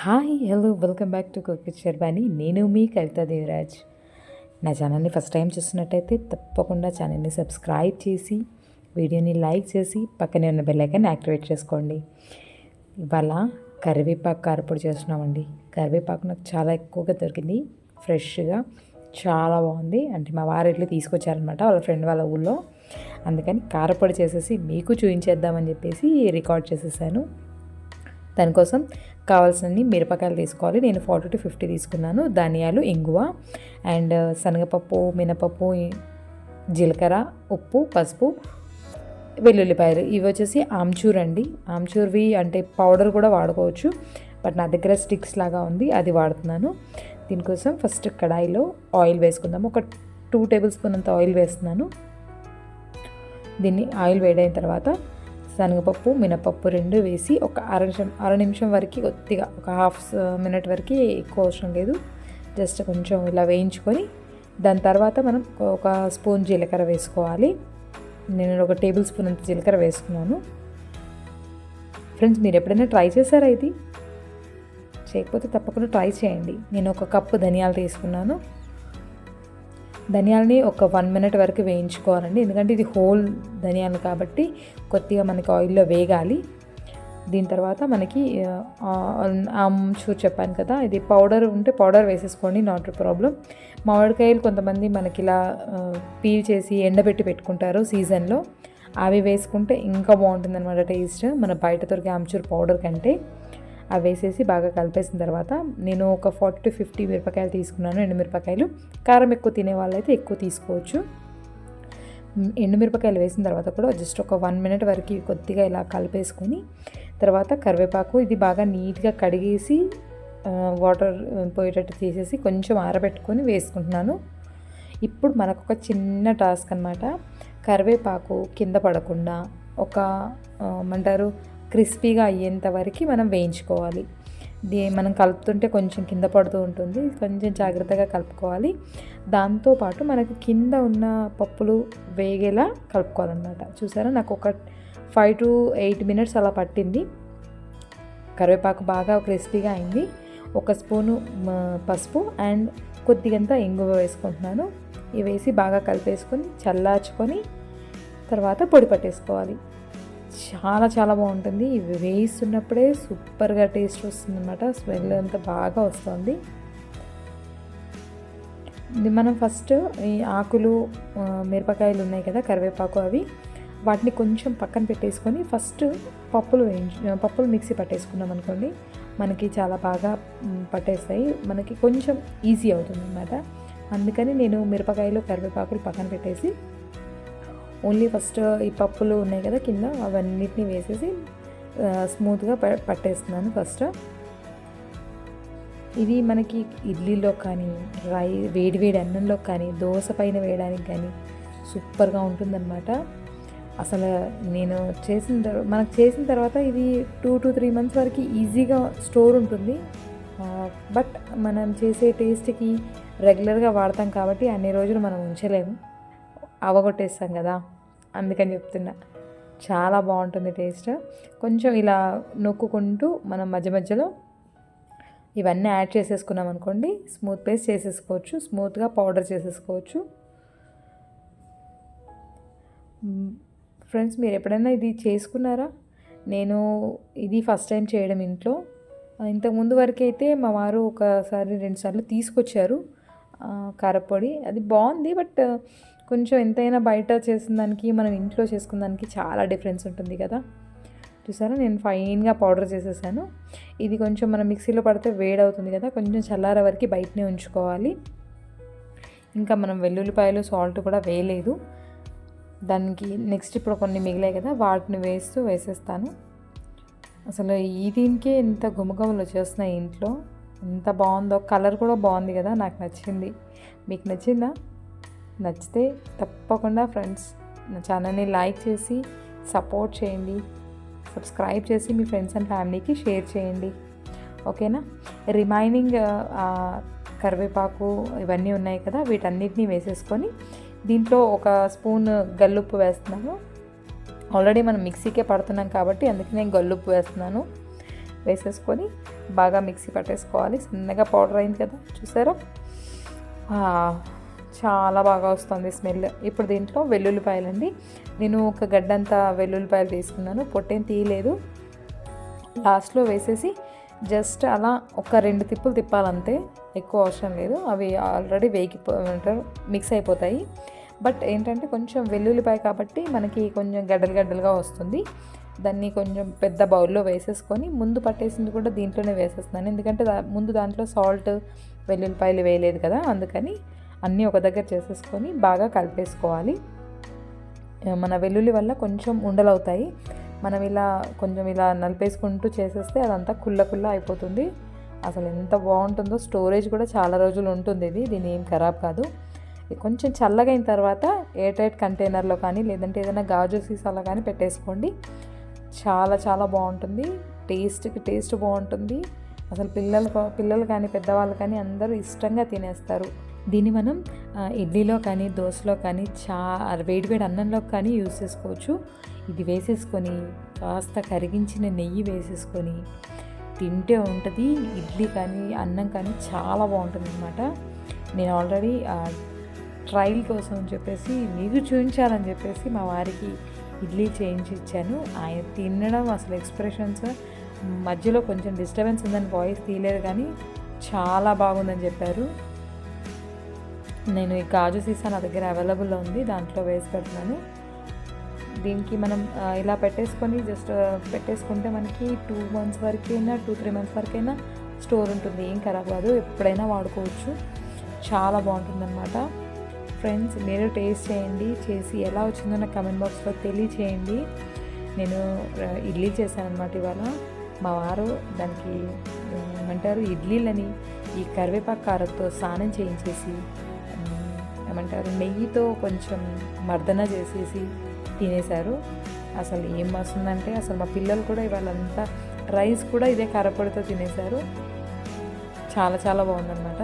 Hi hello welcome back to cook Sharbani నేను మీ కవితా దేవరాజ్. నా ఛానల్ని ఫస్ట్ టైం చూస్తున్నట్టయితే తప్పకుండా ఛానల్ని సబ్స్క్రైబ్ చేసి వీడియోని లైక్ చేసి పక్కనే ఉన్న బెల్ యాక్టివేట్ చేసుకోండి. ఇవాళ కరివేపాకు కారపొడి చేస్తున్నామండి. కరివేపాకు నాకు చాలా ఎక్కువగా దొరికింది. ఫ్రెష్గా చాలా బాగుంది. అంటే మా వారు ఇట్లా తీసుకొచ్చారనమాట వాళ్ళ ఫ్రెండ్ వాళ్ళ ఊళ్ళో. అందుకని కారపొడి చేసేసి మీకు చూపించేద్దామని చెప్పేసి రికార్డ్ చేసేసాను. దానికోసం కావాల్సినన్ని మిరపకాయలు తీసుకోవాలి. నేను ఫార్టీ టు ఫిఫ్టీ తీసుకున్నాను. ధనియాలు ఇంగువ అండ్ శనగపప్పు మినపప్పు జీలకర్ర ఉప్పు పసుపు వెల్లుల్లిపాయలు. ఇవి వచ్చేసి ఆమ్చూర్ అండి. ఆమ్చూర్వి అంటే పౌడర్ కూడా వాడుకోవచ్చు. బట్ నా దగ్గర స్టిక్స్ లాగా ఉంది. అది వాడుతున్నాను. దీనికోసం ఫస్ట్ కడాయిలో ఆయిల్ వేసుకుందాం ఒక టూ టేబుల్ స్పూన్ అంత ఆయిల్ వేస్తున్నాను. దీన్ని ఆయిల్ వేడైన తర్వాత శనగపప్పు మినపప్పు రెండు వేసి ఒక అర నిమిషం అర నిమిషం వరకు కొద్దిగా ఒక హాఫ్ మినిట్ వరకు ఎక్కువ అవసరం లేదు. జస్ట్ కొంచెం ఇలా వేయించుకొని దాని తర్వాత మనం ఒక స్పూన్ జీలకర్ర వేసుకోవాలి. నేను ఒక టేబుల్ స్పూన్ అంత జీలకర్ర వేసుకున్నాను. ఫ్రెండ్స్ మీరు ఎప్పుడైనా ట్రై చేశారా ఇది? చేయకపోతే తప్పకుండా ట్రై చేయండి. నేను ఒక కప్పు ధనియాలు తీసుకున్నాను. ధనియాలని ఒక వన్ మినిట్ వరకు వేయించుకోవాలండి. ఎందుకంటే ఇది హోల్ ధనియాలు కాబట్టి కొద్దిగా మనకి ఆయిల్లో వేగాలి. దీని తర్వాత మనకి ఆమ్చూర్ చెప్పాను కదా ఇది పౌడర్ ఉంటే పౌడర్ వేసేసుకోండి నాట్ ప్రాబ్లం మామిడికాయలు కొంతమంది మనకి ఇలా పీల్ చేసి ఎండబెట్టి పెట్టుకుంటారు సీజన్లో. అవి వేసుకుంటే ఇంకా బాగుంటుంది అనమాట టేస్ట్. మన బయట దొరికే ఆమ్చూర్ పౌడర్ కంటే. అవి వేసేసి బాగా కలిపేసిన తర్వాత నేను ఒక ఫార్టీ టు ఫిఫ్టీ మిరపకాయలు తీసుకున్నాను ఎండుమిరపకాయలు కారం ఎక్కువ తినే వాళ్ళైతే ఎక్కువ తీసుకోవచ్చు. ఎండుమిరపకాయలు వేసిన తర్వాత కూడా జస్ట్ ఒక వన్ మినిట్ వరకు కొద్దిగా ఇలా కలిపేసుకొని తర్వాత కరివేపాకు ఇది బాగా నీట్గా కడిగేసి వాటర్ పోయేటట్టు తీసేసి కొంచెం ఆరబెట్టుకొని వేసుకుంటున్నాను. ఇప్పుడు మనకు ఒక చిన్న టాస్క్ అనమాట కరివేపాకు కింద పడకుండా ఒక ఏమంటారు క్రిస్పీగా అయ్యేంత వరకు మనం వేయించుకోవాలి. దీ మనం కలుపుతుంటే కొంచెం కింద పడుతూ ఉంటుంది. కొంచెం జాగ్రత్తగా కలుపుకోవాలి. దాంతోపాటు మనకి కింద ఉన్న పప్పులు వేగేలా కలుపుకోవాలన్నమాట. చూసారా? నాకు ఒక ఫైవ్ టు ఎయిట్ మినిట్స్ అలా పట్టింది. కరివేపాకు బాగా క్రిస్పీగా అయింది. ఒక స్పూను పసుపు అండ్ కొద్దిగంత ఇంగువ వేసుకుంటున్నాను. ఇవి వేసి బాగా కలిపేసుకొని చల్లార్చుకొని తర్వాత పొడి పట్టేసుకోవాలి. చాలా చాలా బాగుంటుంది. ఇవి వేయిస్తున్నప్పుడే సూపర్గా టేస్ట్ వస్తుంది అనమాట స్మెల్ అంతా బాగా వస్తుంది. ఇది మనం ఫస్ట్ ఈ ఆకులు మిరపకాయలు ఉన్నాయి కదా కరివేపాకు అవి వాటిని కొంచెం పక్కన పెట్టేసుకొని ఫస్ట్ పప్పులు వేయించు పప్పులు మిక్సీ పట్టేసుకున్నాం అనుకోండి మనకి చాలా బాగా పట్టేస్తాయి. మనకి కొంచెం ఈజీ అవుతుంది అనమాట అందుకని నేను మిరపకాయలు కరివేపాకులు పక్కన పెట్టేసి ఓన్లీ ఫస్ట్ ఈ పప్పులు ఉన్నాయి కదా కింద అవన్నిటిని వేసేసి స్మూత్గా పట్టేస్తున్నాను ఫస్ట్. ఇది మనకి ఇడ్లీలో కానీ రై వేడి వేడి అన్నంలో కానీ దోశ పైన వేయడానికి కానీ సూపర్గా ఉంటుందన్నమాట. అసలు నేను చేసిన తర్వాత మనకు చేసిన తర్వాత ఇది టూ టు త్రీ మంత్స్ వరకు ఈజీగా స్టోర్ ఉంటుంది. బట్ మనం చేసే టేస్ట్కి రెగ్యులర్గా వాడతాం కాబట్టి అన్ని రోజులు మనం ఉంచలేము. అవగొట్టేస్తాం కదా అందుకని చెప్తున్నా. చాలా బాగుంటుంది టేస్ట్. కొంచెం ఇలా నొక్కుకుంటూ మనం మధ్య మధ్యలో ఇవన్నీ యాడ్ చేసేసుకున్నాం అనుకోండి స్మూత్ పేస్ట్ చేసేసుకోవచ్చు స్మూత్గా పౌడర్ చేసేసుకోవచ్చు. ఫ్రెండ్స్ మీరు ఎప్పుడైనా ఇది చేసుకున్నారా? నేను ఇది ఫస్ట్ టైం చేయడం ఇంట్లో. ఇంతకుముందు వరకు అయితే మా వారు ఒకసారి రెండుసార్లు తీసుకొచ్చారు కారపొడి అది బాగుంది బట్ కొంచెం ఎంతైనా బయట చేసిన దానికి మనం ఇంట్లో చేసుకున్న దానికి చాలా డిఫరెన్స్ ఉంటుంది కదా. చూసారా? నేను ఫైన్గా పౌడర్ చేసేసాను. ఇది కొంచెం మనం మిక్సీలో పడితే వేడవుతుంది కదా. కొంచెం చల్లారే వరకు బయటనే ఉంచుకోవాలి. ఇంకా మనం వెల్లుల్లిపాయలు సాల్ట్ కూడా వేయలేదు. దానికి నెక్స్ట్ ఇప్పుడు కొన్ని మిగిలాయి కదా వాటిని వేస్తూ వేసేస్తాను. అసలు ఈ దీనికే ఎంత గుమగుమలు వచ్చేస్తున్నాయి ఇంట్లో. ఎంత బాగుందో కలర్ కూడా బాగుంది కదా నాకు నచ్చింది. మీకు నచ్చిందా? నచ్చితే తప్పకుండా ఫ్రెండ్స్ నా ఛానల్ని లైక్ చేసి సపోర్ట్ చేయండి. సబ్స్క్రైబ్ చేసి మీ ఫ్రెండ్స్ అండ్ ఫ్యామిలీకి షేర్ చేయండి. ఓకేనా? రిమైనింగ్ కరివేపాకు ఇవన్నీ ఉన్నాయి కదా వీటన్నిటిని వేసేసుకొని దీంట్లో ఒక స్పూన్ గల్లుప్పు వేస్తున్నాను. ఆల్రెడీ మనం మిక్సీకే పడుతున్నాం కాబట్టి అందుకే నేను గల్లుప్పు వేస్తున్నాను. వేసేసుకొని బాగా మిక్సీ పట్టేసుకోవాలి. సన్నగా పౌడర్ అయింది కదా చూసారా? చాలా బాగా వస్తుంది స్మెల్. ఇప్పుడు దీంట్లో వెల్లుల్లిపాయలండి. నేను ఒక గడ్డంతా వెల్లుల్లిపాయలు తీసుకున్నాను. పొట్టేం తీయలేదు. లాస్ట్లో వేసేసి జస్ట్ అలా ఒక రెండు తిప్పులు తిప్పాలంతే. ఎక్కువ అవసరం లేదు. అవి ఆల్రెడీ వేగి మిక్స్ అయిపోతాయి. బట్ ఏంటంటే కొంచెం వెల్లుల్లిపాయ కాబట్టి మనకి కొంచెం గడ్డలు గడ్డలుగా వస్తుంది. దాన్ని కొంచెం పెద్ద బౌల్లో వేసేసుకొని ముందు పట్టేసింది కూడా దీంట్లోనే వేసేస్తున్నాను. ఎందుకంటే ముందు దాంట్లో సాల్ట్ వెల్లుల్లిపాయలు వేయలేదు కదా అందుకని అన్నీ ఒక దగ్గర చేసేసుకొని బాగా కలిపేసుకోవాలి. మన వెల్లుల్లి వల్ల కొంచెం ఉండలవుతాయి. మనం ఇలా కొంచెం ఇలా నలిపేసుకుంటూ చేసేస్తే అదంతా కుల్ల కుల్ల అయిపోతుంది. అసలు ఎంత బాగుంటుందో స్టోరేజ్ కూడా చాలా రోజులు ఉంటుంది ఇది. దీని ఏం ఖరాబ్ కాదు. కొంచెం చల్లగైన తర్వాత ఎయిర్ టైట్ కంటైనర్లో కానీ లేదంటే ఏదైనా గాజు సీసాలో కానీ పెట్టేసుకోండి. చాలా చాలా బాగుంటుంది. టేస్ట్కి టేస్ట్ బాగుంటుంది. అసలు పిల్లలు పిల్లలు కానీ పెద్దవాళ్ళు కానీ అందరూ ఇష్టంగా తినేస్తారు. దీన్ని మనం ఇడ్లీలో కానీ దోశలో కానీ చా వేడివేడి అన్నంలో కానీ యూజ్ చేసుకోవచ్చు. ఇది వేసేసుకొని కాస్త కరిగించిన నెయ్యి వేసేసుకొని తింటే ఉంటుంది. ఇడ్లీ కానీ అన్నం కానీ చాలా బాగుంటుంది అనమాట నేను ఆల్రెడీ ట్రయల్ కోసం చెప్పేసి మీకు చూపించాలని చెప్పేసి మా వారికి ఇడ్లీ చేయించి ఇచ్చాను. ఆయన తినడం అసలు ఎక్స్ప్రెషన్స్ మధ్యలో కొంచెం డిస్టర్బెన్స్ ఉందని వాయిస్ తీయలేదు కానీ చాలా బాగుందని చెప్పారు. నేను ఈ గాజు సీసా నా దగ్గర అవైలబుల్లో ఉంది దాంట్లో వేసి పెడుతున్నాను. దీనికి మనం ఇలా పెట్టేసుకొని జస్ట్ పెట్టేసుకుంటే మనకి టూ మంత్స్ వరకైనా టూ త్రీ మంత్స్ వరకైనా స్టోర్ ఉంటుంది. ఏం ఖరాబ్ కాదు ఎప్పుడైనా వాడుకోవచ్చు. చాలా బాగుంటుందన్నమాట. ఫ్రెండ్స్ మీరు టేస్ట్ చేయండి చేసి ఎలా వచ్చిందో నాకు కమెంట్ బాక్స్లో తెలియచేయండి. నేను ఇడ్లీ చేశాను అనమాట ఇవాళ. మా వారు దానికి ఏమంటారు ఇడ్లీలని ఈ కరివేపాకు కారంతో స్నానం చేయించేసి ఏమంటారు నెయ్యితో కొంచెం మర్దన చేసేసి తినేశారు. అసలు ఏం వస్తుందంటే అసలు మా పిల్లలు కూడా ఇవాళంతా రైస్ కూడా ఇదే కారపొడితో తినేశారు. చాలా చాలా బాగుందన్నమాట.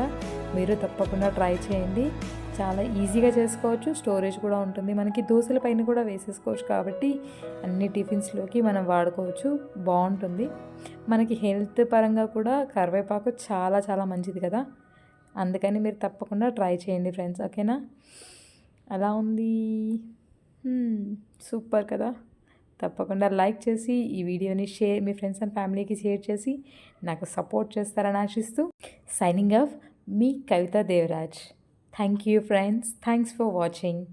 మీరు తప్పకుండా ట్రై చేయండి. చాలా ఈజీగా చేసుకోవచ్చు స్టోరేజ్ కూడా ఉంటుంది. మనకి దోశల పైన కూడా వేసేసుకోవచ్చు కాబట్టి అన్ని టిఫిన్స్లోకి మనం వాడుకోవచ్చు బాగుంటుంది. మనకి హెల్త్ పరంగా కూడా కరివేపాకు చాలా చాలా మంచిది కదా. అందుకని మీరు తప్పకుండా ట్రై చేయండి ఫ్రెండ్స్ ఓకేనా? అలా ఉంది. సూపర్ కదా? తప్పకుండా లైక్ చేసి ఈ వీడియోని షేర్ మీ ఫ్రెండ్స్ అండ్ ఫ్యామిలీకి షేర్ చేసి నాకు సపోర్ట్ చేస్తారని ఆశిస్తూ signing off me Kavita Devaraj. Thank you friends thanks for watching.